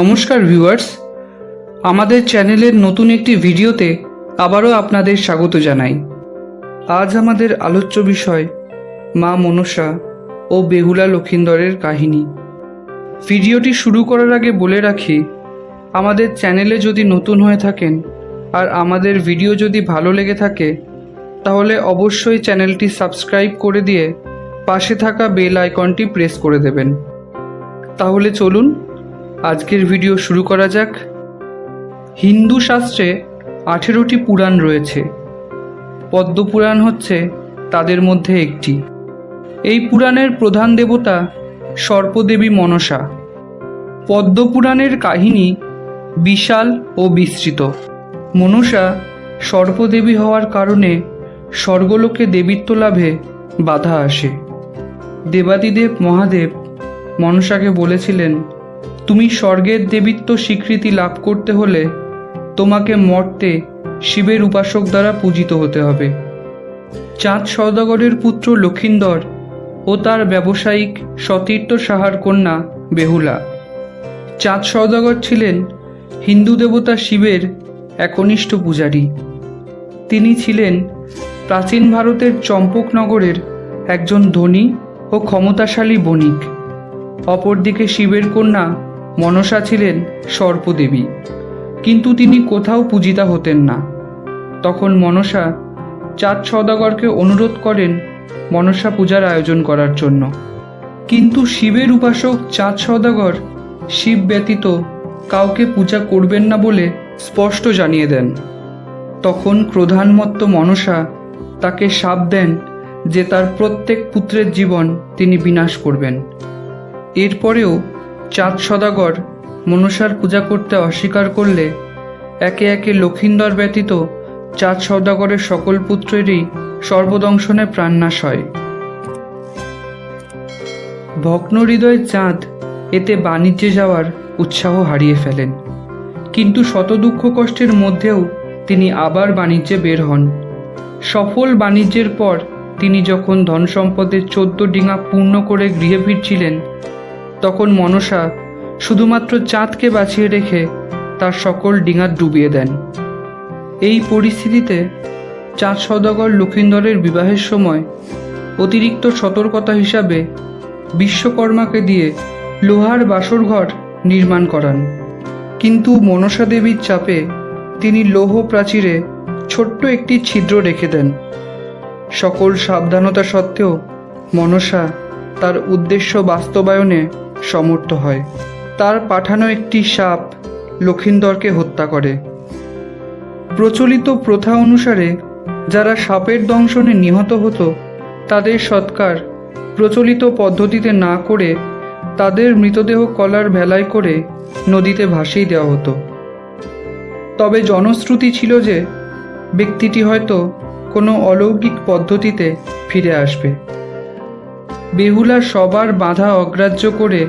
নমস্কার ভিউয়ার্স। আমাদের চ্যানেলের নতুন একটি ভিডিওতে আবারও আপনাদের স্বাগত জানাই। আজ আমাদের আলোচ্য বিষয় মা মনসা ও বেহুলা লক্ষিন্দরের কাহিনী। ভিডিওটি শুরু করার আগে বলে রাখি, আমাদের চ্যানেলে যদি নতুন হয়ে থাকেন আর আমাদের ভিডিও যদি ভালো লেগে থাকে, তাহলে অবশ্যই চ্যানেলটি সাবস্ক্রাইব করে দিয়ে পাশে থাকা বেল আইকনটি প্রেস করে দেবেন। তাহলে চলুন আজকের ভিডিও শুরু করা যাক। হিন্দু শাস্ত্রে আঠেরোটি পুরাণ রয়েছে। পদ্মপুরাণ হচ্ছে তাদের মধ্যে একটি। এই পুরাণের প্রধান দেবতা সর্পদেবী মনসা। পদ্মপুরাণের কাহিনী বিশাল ও বিস্তৃত। মনসা সর্পদেবী হওয়ার কারণে স্বর্গলোকে দেবীত্ব লাভে বাধা আসে। দেবাদিদেব মহাদেব মনসাকে বলেছিলেন তুমি স্বর্গের দেবীত্ব স্বীকৃতি লাভ করতে হলে তোমাকে মর্তে শিবের উপাসক দ্বারা পূজিত হতে হবে। চাঁদ সওদাগরের পুত্র লক্ষিন্দর ও তার ব্যবসায়িক সতীর্থ সাহার কন্যা বেহুলা। চাঁদ সওদাগর ছিলেন হিন্দু দেবতা শিবের একনিষ্ঠ পূজারী। তিনি ছিলেন প্রাচীন ভারতের চম্পকনগরের একজন ধনী ও ক্ষমতাশালী বণিক। অপরদিকে শিবের কন্যা মনসা ছিলেন সর্পদেবী। কিন্তু তিনি কোথাও পূজিতা হতেন না। তখন মনসা চাঁদ সদাগরকে অনুরোধ করেন মনসা পূজার আয়োজন করার জন্য। কিন্তু শিবের উপাসক চাঁদ সদাগর শিব ব্যতীত কাউকে পূজা করবেন না বলে স্পষ্ট জানিয়ে দেন। তখন ক্রোধান্মত্ত মনসা তাকে সাপ দেন যে তার প্রত্যেক পুত্রের জীবন তিনি বিনাশ করবেন। এরপরেও চাঁদ সদাগর মনসার পূজা করতে অস্বীকার করলে একে একে লক্ষিন্দর ব্যতীত চাঁদ সওদাগরের সকল পুত্রেরই সর্বদংশনে প্রাণনাশ হয়। ভগ্ন হৃদয় চাঁদ এতে বাণিজ্যে যাওয়ার উৎসাহ হারিয়ে ফেলেন। কিন্তু শত দুঃখ কষ্টের মধ্যেও তিনি আবার বাণিজ্যে বের হন। সফল বাণিজ্যের পর তিনি যখন ধন সম্পদের চোদ্দ ডিঙা পূর্ণ করে গৃহে ফিরছিলেন তখন মনসা শুধুমাত্র চাঁদকে বাঁচিয়ে রেখে তার সকল ডিঙা ডুবিয়ে দেন। এই পরিস্থিতিতে চাঁদ সওদাগর লক্ষিন্দরের বিবাহের সময় অতিরিক্ত সতর্কতা হিসাবে বিশ্বকর্মাকে দিয়ে লোহার বাসরঘর নির্মাণ করান। কিন্তু মনসা দেবীর চাপে তিনি লৌহ প্রাচীরে ছোট্ট একটি ছিদ্র রেখে দেন। সকল সাবধানতা সত্ত্বেও মনসা তার উদ্দেশ্য বাস্তবায়নে সমর্থ হয়। তার পাঠানো একটি সাপ লক্ষিন্দরকে হত্যা করে। প্রচলিত প্রথা অনুসারে যারা সাপের দংশনে নিহত হতো, তাদের সৎকার প্রচলিত পদ্ধতিতে না করে তাদের মৃতদেহ কলার ভেলায় করে নদীতে ভাসিয়ে দেওয়া হতো। তবে জনশ্রুতি ছিল যে ব্যক্তিটি হয়তো কোনো অলৌকিক পদ্ধতিতে ফিরে আসবে। বেহুলা সবার বাধা অগ্রাহ্য করে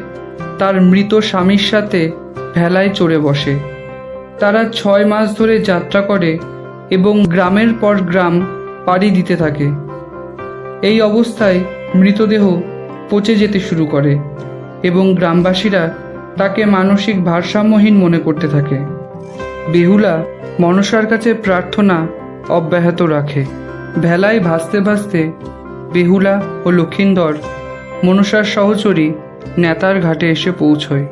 তার মৃত স্বামীর সাথে ভেলায় চড়ে বসে। তারা ছয় মাস ধরে যাত্রা করে এবং গ্রামের পর গ্রাম পাড়ি দিতে থাকে। এই অবস্থায় মৃতদেহ পচে যেতে শুরু করে এবং গ্রামবাসীরা তাকে মানসিক ভারসাম্যহীন মনে করতে থাকে। বেহুলা মনসার কাছে প্রার্থনা অব্যাহত রাখে। ভেলায় ভাসতে ভাসতে বেহুলা ও লক্ষিন্দর মনসার সহচরী নেতার ঘাটে এসে পৌঁছয়।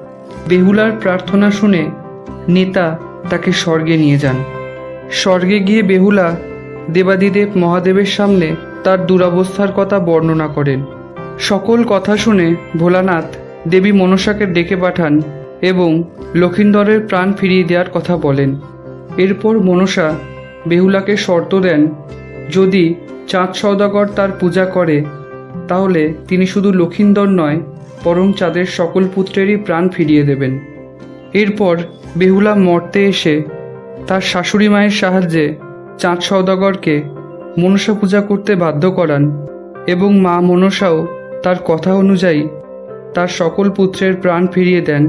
বেহুলার প্রার্থনা শুনে নেতা তাকে স্বর্গে নিয়ে যান। স্বর্গে গিয়ে বেহুলা দেবাদিদেব মহাদেবের সামনে তার দুরবস্থার কথা বর্ণনা করেন। সকল কথা শুনে ভোলানাথ দেবী মনসাকে ডেকে পাঠান এবং লক্ষিন্দরের প্রাণ ফিরিয়ে দেওয়ার কথা বলেন। এরপর মনসা বেহুলাকে শর্ত দেন, যদি চাঁদ সওদাগর তার পূজা করে, তাহলে তিনি শুধু লক্ষিন্দর নয়, বরং চাঁদের সকল পুত্রেরই প্রাণ ফিরিয়ে দেবেন। এরপর বেহুলা মর্তে এসে তার শাশুড়ি মায়ের সাহায্যে চাঁদ সওদাগরকে মনসা পূজা করতে বাধ্য করান এবং মা মনসাও তার কথা অনুযায়ী তার সকল পুত্রের প্রাণ ফিরিয়ে দেন,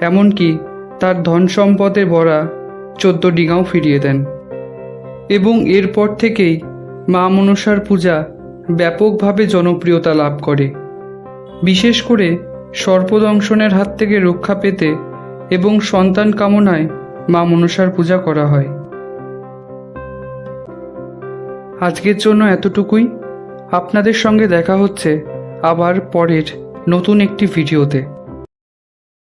এমনকি তার ধন সম্পদে ভরা চোদ্দ ডিঙাও ফিরিয়ে দেন। এবং এরপর থেকেই মা মনসার পূজা ব্যাপকভাবে জনপ্রিয়তা লাভ করে। বিশেষ করে সর্পদংশনের হাত থেকে রক্ষা পেতে এবং সন্তান কামনায় মা মনসার পূজা করা হয়। আজকের জন্য এতটুকুই। আপনাদের সঙ্গে দেখা হচ্ছে আবার পরের নতুন একটি ভিডিওতে।